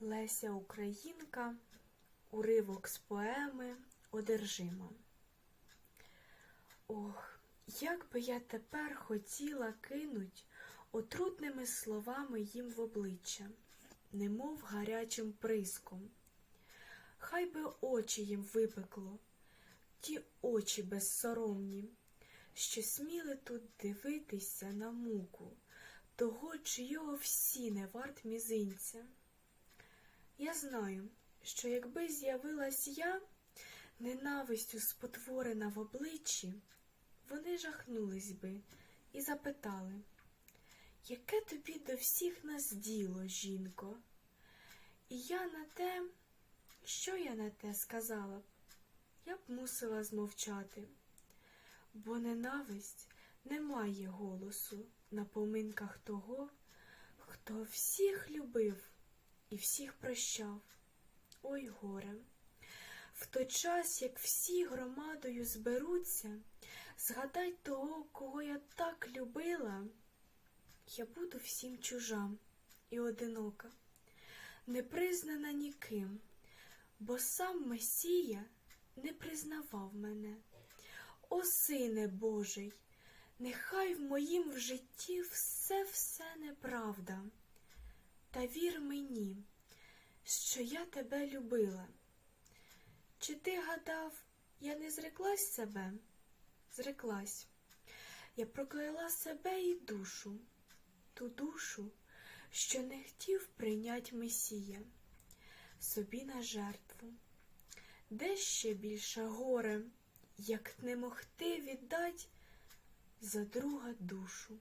Леся Українка, уривок з поеми Одержима. Ох, як би я тепер хотіла кинуть отрутними словами їм в обличчя, немов гарячим приском. Хай би очі їм випекло, ті очі безсоромні, що сміли тут дивитися на муку, того, чийого всі не варт мізинця. Я знаю, що якби з'явилась я, ненавистю спотворена в обличчі, вони жахнулись би і запитали, яке тобі до всіх нас діло, жінко? І я на те, що я на те сказала б, я б мусила змовчати, бо ненависть не має голосу на поминках того, хто всіх любив і всіх прощав. Ой горе. В той час, як всі громадою зберуться, згадай того, кого я так любила, я буду всім чужа і одинока, не признана ніким, бо сам Месія не признавав мене. О, Сине Божий, нехай в моїм житті все все неправда. Та вір мені, що я тебе любила. Чи ти гадав, я не зреклась себе? Зреклась. Я прокляла себе і душу, ту душу, що не хотів прийнять Месія собі на жертву. Де ще більше горе, як не могти віддать за друга душу?